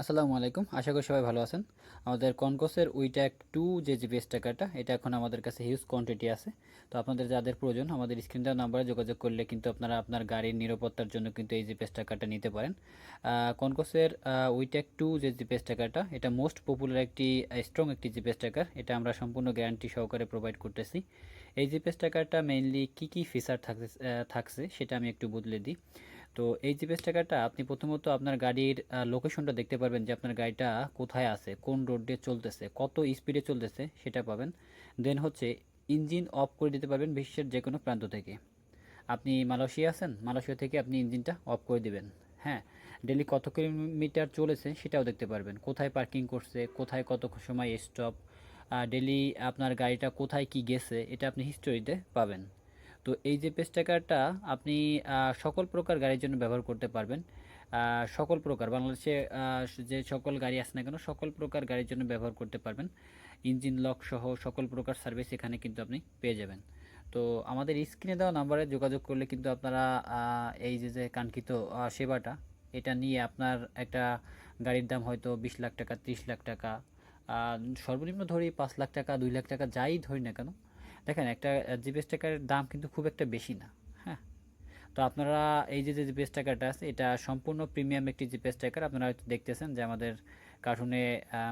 আসসালামু আলাইকুম। আশা করি সবাই ভালো আছেন। আমাদের কনকোসের উইট্যাক টু যে জিপিএস টাকাটা, এটা এখন আমাদের কাছে হিউজ কোয়ান্টিটি আছে। তো আপনাদের যাদের প্রয়োজন, আমাদের স্ক্রিন নাম্বারে যোগাযোগ করলে কিন্তু আপনারা আপনার গাড়ির নিরাপত্তার জন্য কিন্তু এই জিপিএস টাকাটা নিতে পারেন। কনকোসের উইট্যাক টু যে জিপিএস টাকাটা, এটা মোস্ট পপুলার একটি স্ট্রং একটি জিপিএস টাকার এটা আমরা সম্পূর্ণ গ্যারান্টি সহকারে প্রোভাইড করতেছি। এই জিপিএস টাকাটা মেইনলি কী কী ফিচার থাকছে থাকছে, সেটা আমি একটু বদলে দিই। তো এই জিপিএস ট্র্যাকারটা আপনি প্রথমত আপনার গাড়ির লোকেশনটা দেখতে পারবেন যে আপনার গাড়িটা কোথায় আছে, কোন রোড দিয়ে চলতেছে, কত স্পিডে চলতেছে, সেটা পাবেন। দেন হচ্ছে ইঞ্জিন অফ করে দিতে পারবেন বিশ্বের যে কোনো প্রান্ত থেকে। আপনি মালয়েশিয়া আছেন, মালয়েশিয়া থেকে আপনি ইঞ্জিনটা অফ করে দিবেন। হ্যাঁ ডেলি কত কিলোমিটার চলেছে সেটাও দেখতে পারবেন। কোথায় পার্কিং করছে, কোথায় কত সময় স্টপ ডেলি আপনার গাড়িটা কোথায় কি গেছে, এটা আপনি হিস্টোরিতে পাবেন। তো এই যে পেজ ট্র্যাকারটা আপনি সকল প্রকার গাড়ির জন্য ব্যবহার করতে পারবেন। সকল প্রকার, বাংলাদেশে যে সকল গাড়ি আছে না কেন, সকল প্রকার গাড়ির জন্য ব্যবহার করতে পারবেন। ইঞ্জিন লক সহ সকল প্রকার সার্ভিস এখানে কিন্তু আপনি পেয়ে যাবেন। তো আমাদের স্ক্রিনে দেওয়া নাম্বারে যোগাযোগ করলে কিন্তু আপনারা এই যে যে কাঙ্ক্ষিত সেবাটা, এটা নিয়ে আপনার একটা গাড়ির দাম হয়তো বিশ লাখ টাকা, ত্রিশ লাখ টাকা সর্বনিম্ন ধরি পাঁচ লাখ টাকা, দুই লাখ টাকা, যাই ধরি না কেন দেখেন একটা জিপিএস ট্র্যাকারের দাম কিন্তু খুব একটা বেশি না হ্যাঁ? তো আপনারা এই যে যে জিপিএস ট্র্যাকারটা আছে, এটা সম্পূর্ণ প্রিমিয়াম একটি জিপিএস ট্র্যাকার আপনারা হয়তো দেখতেছেন যে আমাদের কার্টুনে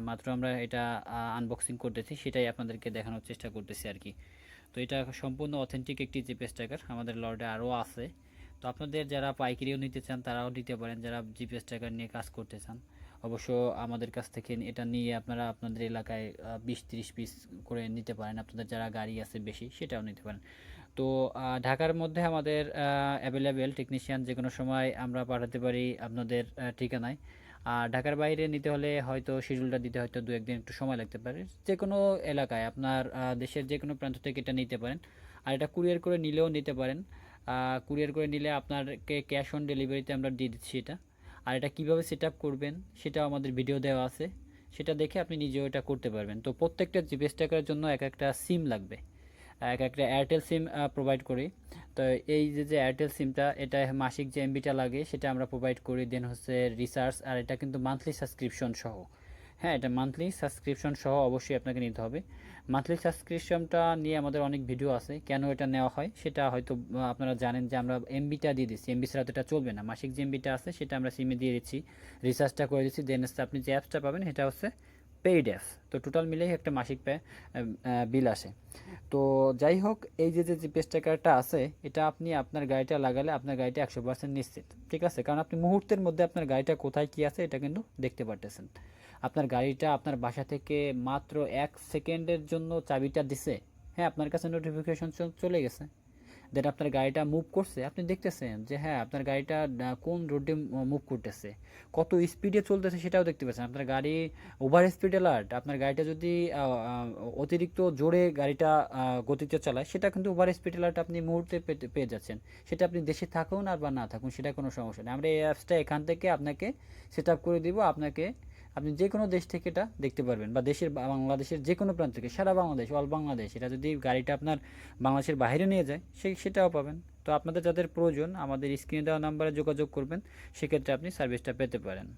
মাত্র আমরা এটা আনবক্সিং করতেছি, সেটাই আপনাদেরকে দেখানোর চেষ্টা করতেছি আর কি। তো এটা সম্পূর্ণ অথেন্টিক একটি জিপিএস ট্র্যাকার আমাদের লর্ডে আরও আছে। তো আপনাদের যারা পাইকারিও নিতে চান, তারাও নিতে পারেন, যারা জিপিএস ট্র্যাকার নিয়ে কাজ করতে চান। অবশ্য আমাদের কাছ থেকে এটা নিয়ে আপনারা আপনাদের এলাকায় বিশ তিরিশ পিস করে নিতে পারেন। আপনাদের যারা গাড়ি আছে বেশি, সেটাও নিতে পারেন। তো ঢাকার মধ্যে আমাদের অ্যাভেলেবেল টেকনিশিয়ান যে কোনো সময় আমরা পাঠাতে পারি আপনাদের ঠিকানায়। আর ঢাকার বাইরে নিতে হলে হয়তো শিডিউলটা দিতে হয়তো দু একদিন একটু সময় লাগতে পারে। যে কোনো এলাকায় আপনার দেশের যে কোনো প্রান্ত থেকে এটা নিতে পারেন। আর এটা কুরিয়ার করে নিলেও নিতে পারেন। কুরিয়ার করে নিলে আপনারকে ক্যাশ অন ডেলিভারিতে আমরা দিয়ে দিচ্ছি এটা। আর এটা কীভাবে সেট করবেন সেটাও আমাদের ভিডিও দেওয়া আছে। সেটা দেখে আপনি নিজেও এটা করতে পারবেন। তো প্রত্যেকটা জিপিএস ট্র্যাকারের জন্য এক একটা সিম লাগবে। এক একটা এয়ারটেল সিম প্রোভাইড করি। তো এই যে যে এয়ারটেল সিমটা এটা মাসিক যে এমবিটা লাগে, সেটা আমরা প্রোভাইড করি। দেন হচ্ছে রিচার্জ আর এটা কিন্তু মান্থলি সাবস্ক্রিপশন সহ। হ্যাঁ এটা মান্থলি সাবস্ক্রিপশন সহ অবশ্যই আপনাকে নিতে হবে। মান্থলি সাবস্ক্রিপশনটা নিয়ে আমাদের অনেক ভিডিও আছে, কেন এটা নেওয়া হয় সেটা হয়তো আপনারা জানেন যে আমরা এমবিটা দিয়ে দিচ্ছি। এমবি ছাড়া তো এটা চলবে না। মাসিক যে এমবিটা আছে সেটা আমরা সিমে দিয়ে দিচ্ছি। রিচার্জটা করে দিচ্ছি। দেন আপনি যে অ্যাপসটা পাবেন সেটা হচ্ছে পেইড অ্যাপস তো টোটাল মিলেই একটা মাসিক বিল আসে। তো যাই হোক, এই যে যে জিপিএস ট্র্যাকারটা আছে, এটা আপনি আপনার গাড়িটা লাগালে আপনার গাড়িটা একশো পার্সেন্ট নিশ্চিত, ঠিক আছে? কারণ আপনি মুহূর্তের মধ্যে আপনার গাড়িটা কোথায় কী আছে, এটা কিন্তু দেখতে পারতেছেন। আপনার গাড়িটা আপনার বাসা থেকে মাত্র এক সেকেন্ডের জন্য চাবিটা দিছে হ্যাঁ আপনার কাছে নোটিফিকেশন চলে গেছে। দেন আপনার গাড়িটা মুভ করছে, আপনি দেখতেছেন যে হ্যাঁ আপনার গাড়িটা কোন রোডে মুভ করতেছে, কত স্পিডে চলতেছে সেটাও দেখতে পাচ্ছেন। আপনার গাড়ি ওভার স্পিড অ্যালার্ট আপনার গাড়িটা যদি অতিরিক্ত জোরে গাড়িটা গতিতে চালায়, সেটা কিন্তু ওভার স্পিড অ্যালার্ট আপনি মুহূর্তে পেয়ে যাচ্ছেন। সেটা আপনি দেশে থাকুন আর বা না থাকুন, সেটা কোনো সমস্যা নেই। আমরা এই অ্যাপসটা এখান থেকে আপনাকে সেট আপ করে দিব, আপনাকে আপনি যে কোনো দেশ থেকে এটা দেখতে পারবেন বা দেশের বাংলাদেশের যে কোনো প্রান্ত থেকে, সারা বাংলাদেশ, অল বাংলাদেশ। এটা যদি গাড়িটা আপনার বাংলাদেশের বাইরে নিয়ে যায়, সেই, সেটাও পাবেন। তো আপনাদের যাদের প্রয়োজন, আমাদের স্ক্রিনে দেওয়া নাম্বারে যোগাযোগ করবেন। সেক্ষেত্রে আপনি সার্ভিসটা পেতে পারেন।